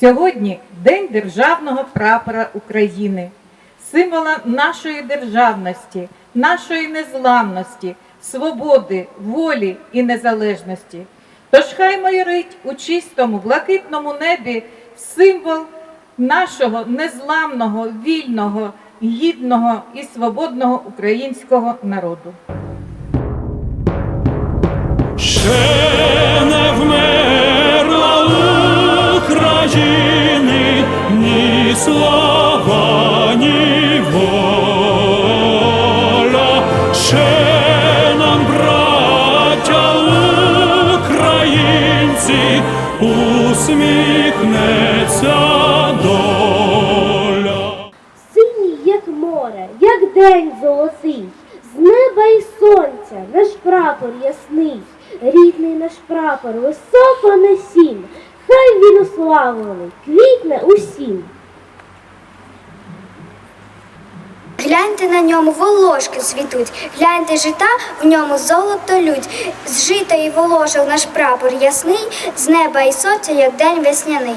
Сьогодні День Державного прапора України, символа нашої державності, нашої незламності, свободи, волі і незалежності. Тож хай майорить у чистому, блакитному небі символ нашого незламного, вільного, гідного і свободного українського народу. Ще усміхнеться доля. Синій, як море, як день золотий, з неба і сонця наш прапор ясний, рідний наш прапор високо несім, хай він уславлений, квітне усім. Гляньте на ньому волошки світуть, гляньте жита, в ньому золото лють. З жита і волошок наш прапор ясний, з неба і сонця, як день весняний.